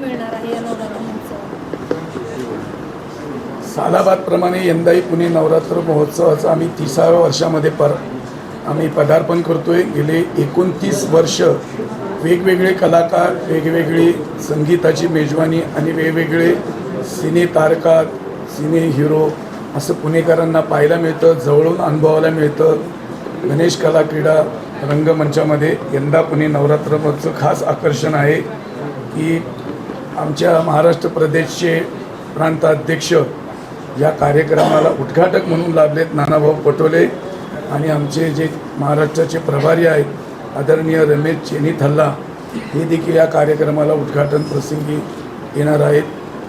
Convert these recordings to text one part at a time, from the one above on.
मिळणार आहे या सालाबादप्रमाणे यंदाही पुणे नवरात्र महोत्सवाचं आम्ही तिसाव्या वर्षामध्ये पर आम्ही पदार्पण करतोय. गेले एकोणतीस वर्ष वेगवेगळे कलाकार वेगवेगळी संगीताची मेजवानी आणि वेगवेगळे सिने तारका सिने हिरो असं पुणेकरांना पाहायला मिळतं जवळून अनुभवायला मिळतं. गणेश कला क्रीडा रंगमंचामध्ये यंदा पुणे नवरात्र महोत्सव खास आकर्षण आहे की आमच्या महाराष्ट्र प्रदेशचे प्रांताध्यक्ष या कार्यक्रमाला उद्घाटक म्हणून लाभलेत नानाभाऊ पटोले आणि आमचे जे महाराष्ट्राचे प्रभारी आहेत आदरणीय रमेश चेनी थल्ला हे देखील या कार्यक्रमाला उद्घाटन प्रसंगी येणार आहेत.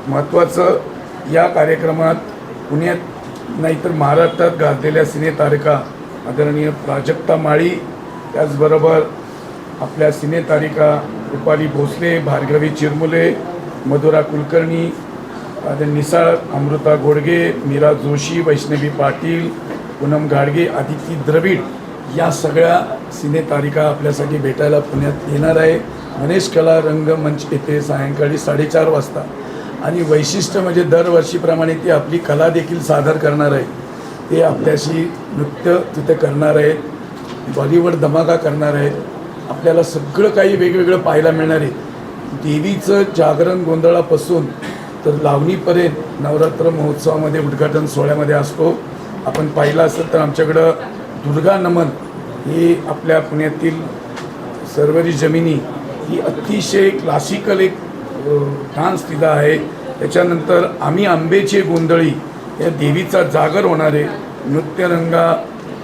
महत्त्वाचं या कार्यक्रमात पुण्यात नाहीतर महाराष्ट्रात गाजलेल्या सिनेतारिका आदरणीय प्राजक्ता माळी त्याचबरोबर आपल्या सिनेतारिका रुपाली भोसले भार्गवी चिरमुले मधुरा कुलकर्णी आता निसाळ अमृता घोडगे मीरा जोशी वैष्णवी पाटील पूनम गाडगे आदिती द्रविड या सगळ्या सिने तारिका आपल्यासाठी भेटायला पुण्यात येणार आहे. गणेश कला रंगमंच येथे सायंकाळी साडेचार वाजता. आणि वैशिष्ट्य म्हणजे दरवर्षीप्रमाणे ती आपली कला देखील सादर करणार आहे. ते आपल्याशी नृत्य तिथे करणार आहेत. बॉलिवूड धमाका करणार आहेत. आपल्याला सगळं काही वेगवेगळं पाहायला मिळणार आहे. देवीचं जागरण गोंधळापासून तर लावणीपर्यंत नवरात्र महोत्सवामध्ये उद्घाटन सोहळ्यामध्ये असतो. आपण पाहिलं असेल तर आमच्याकडं दुर्गा नमन ही आपल्या पुण्यातील सर्वरी जमिनी ही अतिशय क्लासिकल एक डान्स तिथं आहे. त्याच्यानंतर आम्ही आंबेचे गोंधळी या देवीचा जागर होणार आहे. नृत्यरंगा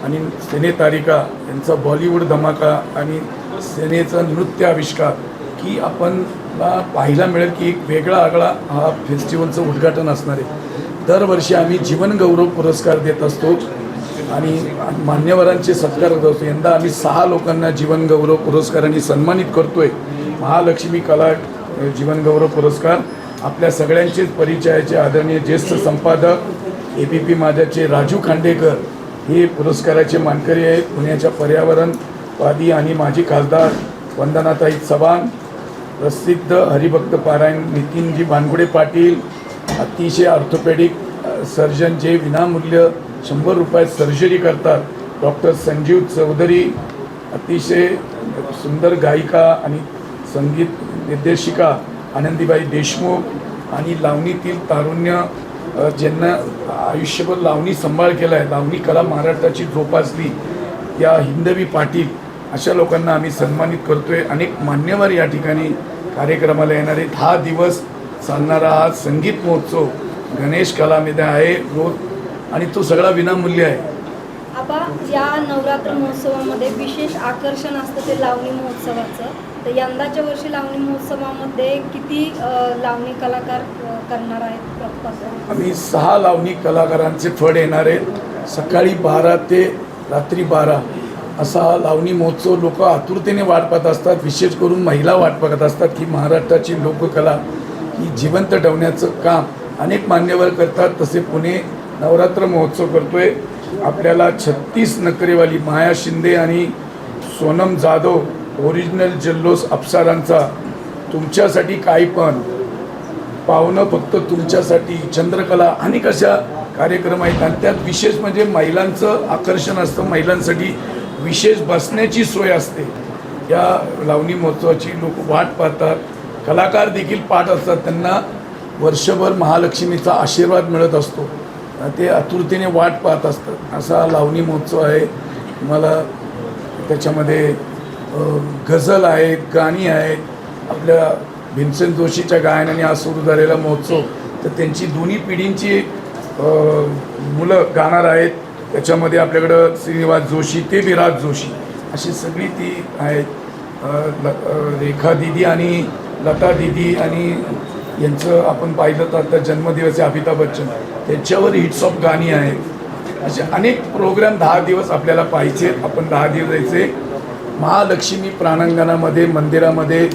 आणि सेने तारिका यांचा बॉलिवूड धमाका आणि सेनेचा नृत्य आविष्कार की आपण पाहायला मिळेल की एक वेगळा आगळा हा फेस्टिवलचं उद्घाटन असणार आहे. दरवर्षी आम्ही जीवनगौरव पुरस्कार देत असतो आणि मान्यवरांचे सत्कार करत असतो. यंदा आम्ही सहा लोकांना जीवनगौरव पुरस्कारांनी सन्मानित करतोय. महालक्ष्मी कला जीवनगौरव पुरस्कार. आपल्या सगळ्यांचेच परिचयाचे आदरणीय ज्येष्ठ संपादक ए बी पी माझ्याचे राजू खांडेकर हे पुरस्काराचे मानकरी आहेत. पुण्याच्या पर्यावरणवादी आणि माजी खासदार वंदनाताई चव्हाण प्रसिद्ध हरिभक्त पारायण नितीनजी बानगुडे पाटील अतिशय ऑर्थोपेडिक सर्जन जे विनामूल्य शंभर रुपयात सर्जरी करतात. डॉक्टर संजीव चौधरी अतिशय सुंदर गायिका आणि संगीत निर्देशिका आनंदीबाई देशमुख आणि लावणीतील तारुण्य ज्यांना आयुष्यभर लावणी सांभाळ केला आहे लावणी कला महाराष्ट्राची जोपासली. या हिंदवी पाटील अशा लोकांना आम्ही सन्मानित करतोय. अनेक मान्यवर या ठिकाणी कार्यक्रमाला येणार आहेत. हा दिवस चालणारा हा संगीत महोत्सव गणेश कलामध्ये आहे. रोज आणि तो सगळा विनामूल्य आहे. आबा या नवरात्र महोत्सवामध्ये विशेष आकर्षण असतं ते लावणी महोत्सवाचं. तर यंदाच्या वर्षी लावणी महोत्सवामध्ये किती लावणी कलाकार करणार आहेत? आम्ही सहा लावणी कलाकारांचे फड येणार आहेत. सकाळी बारा ते रात्री बारा. असा लावणी महोत्सव लोक आतुरतेने वाट पाहत असतात विशेष करून महिला वाट पाहत असतात की महाराष्ट्राची लोककला ही जिवंत ठेवण्याचं काम अनेक मान्यवर करतात. तसे पुणे नवरात्र महोत्सव करतोय. आपल्याला छत्तीस नकरेवाली माया शिंदे आणि सोनम जाधव ओरिजिनल जल्लोष अप्सारांचा तुमच्यासाठी काही पण पाहुणं फक्त तुमच्यासाठी चंद्रकला अनेक अशा कार्यक्रम आहेत. आणि त्यात विशेष म्हणजे महिलांचं आकर्षण असतं. महिलांसाठी विशेष बसण्याची सोय असते. या लावणी महोत्सवाची लोक वाट पाहतात. कलाकार देखील पाठ असतात. त्यांना वर्षभर महालक्ष्मीचा आशीर्वाद मिळत असतो. ते आतुरतेने वाट पाहत असतात. असा लावणी महोत्सव आहे. मला त्याच्यामध्ये गझल आहेत गाणी आहेत. आपल्या भीमसेन जोशीच्या गायनाने आज सुरू झालेला महोत्सव. तर त्यांची दोन्ही पिढींची मुलं गाणार आहेत. त्याच्यामध्ये आपल्याकडं श्रीनिवास जोशी ते विराज जोशी अशी सगळी ती आहेत. ल रेखा दिदी आणि लता दिदी आणि यांचं आपण पाहिलं तर आता जन्मदिवस आहे अमिताभ बच्चन. त्याच्यावर हिट्स ऑफ गाणी आहेत. असे अनेक प्रोग्राम दहा दिवस आपल्याला पाहिजे. आपण दहा दिवस यायचे. महालक्ष्मी प्राणांगणामध्ये मंदिरामध्ये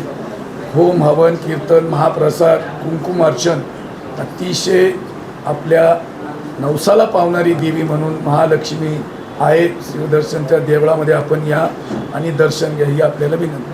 होम हवन कीर्तन महाप्रसाद कुंकुम अर्चन अतिशय आपल्या नवसाला पावणारी देवी म्हणून महालक्ष्मी आहे शिवदर्शनच्या देवळामध्ये आपण या आणि दर्शन घ्या ही आपल्याला विनंती.